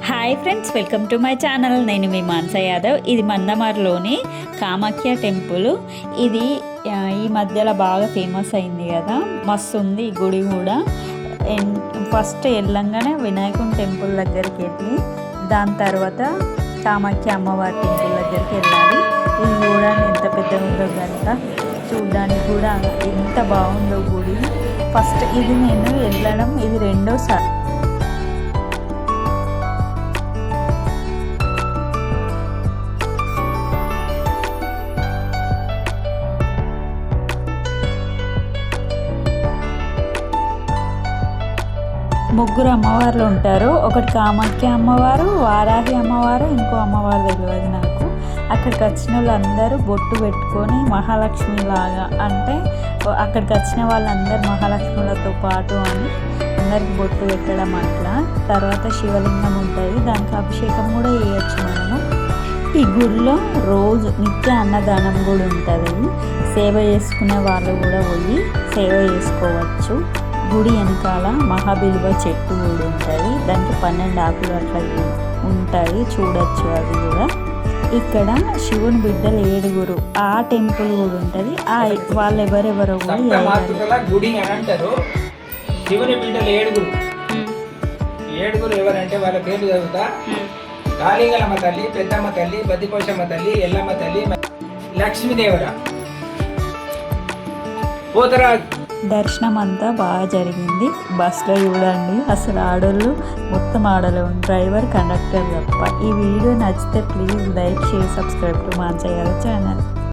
Hi friends welcome to my channel. నేను మీ మాన్స యాదవ్. ఇది మందమార్లోని కామాఖ్య టెంపుల్. ఇది ఈ మధ్యలో బాగా ఫేమస్ అయింది కదా. మస్తు ఉంది ఈ గుడి కూడా. ఫస్ట్ వెళ్ళంగానే వినాయకుని టెంపుల్ దగ్గరికి వెళ్ళి దాని తర్వాత కామాఖ్య అమ్మవారి టెంపుల్ దగ్గరికి వెళ్ళాలి. ఇది కూడా ఎంత పెద్దగా ఉందో కనుక చూడడానికి కూడా ఎంత బాగుందో గుడి. ఫస్ట్ ఇది నేను వెళ్ళడం ఇది రెండోసారి. ముగ్గురు అమ్మవార్లు ఉంటారు. ఒకటి కామాఖ్య అమ్మవారు వారాహి అమ్మవారు ఇంకో అమ్మవారు తెలియదు నాకు. అక్కడికి వచ్చిన వాళ్ళందరూ బొట్టు పెట్టుకొని మహాలక్ష్మి లాగా అంటే అక్కడికి వచ్చిన వాళ్ళందరూ మహాలక్ష్ములతో పాటు అని అందరికి బొట్టు పెట్టడం అట్లా. తర్వాత శివలింగం ఉంటుంది. దానికి అభిషేకం కూడా చేయొచ్చు మనము. ఈ గుడిలో రోజు నిత్య అన్నదానం కూడా ఉంటుంది. సేవ చేసుకునే వాళ్ళు కూడా పోయి సేవ చేసుకోవచ్చు. గుడి వెనకాల మహాబిలువ చెట్టు కూడా ఉంటుంది దానికి పన్నెండు ఆకులు అట్లా ఉంటాయి. చూడొచ్చు అది కూడా. ఇక్కడ శివుని బిడ్డలు ఏడుగురు ఆ టెంపుల్ కూడా ఉంటుంది. ఆ వాళ్ళు ఎవరెవరో కూడా గుడి అని అంటారు. శివుని బిడ్డలు ఏడుగురు. ఏడుగురు ఎవరంటే వాళ్ళ పేర్లు చదువుతా. కాళీగలమ్మ తల్లి పెద్దమ్మ తల్లి బద్దిపోషమ్మ తల్లి ఎల్లమ్మ తల్లి లక్ష్మీదేవర. పోతరాజు. దర్శనం అంతా బాగా జరిగింది. బస్సులో చూడండి అసలు ఆడోళ్ళు మొత్తం ఆడలు డ్రైవర్ కండక్టర్ తప్ప. ఈ వీడియో నచ్చితే please like share subscribe to మాన్సయ్య channel.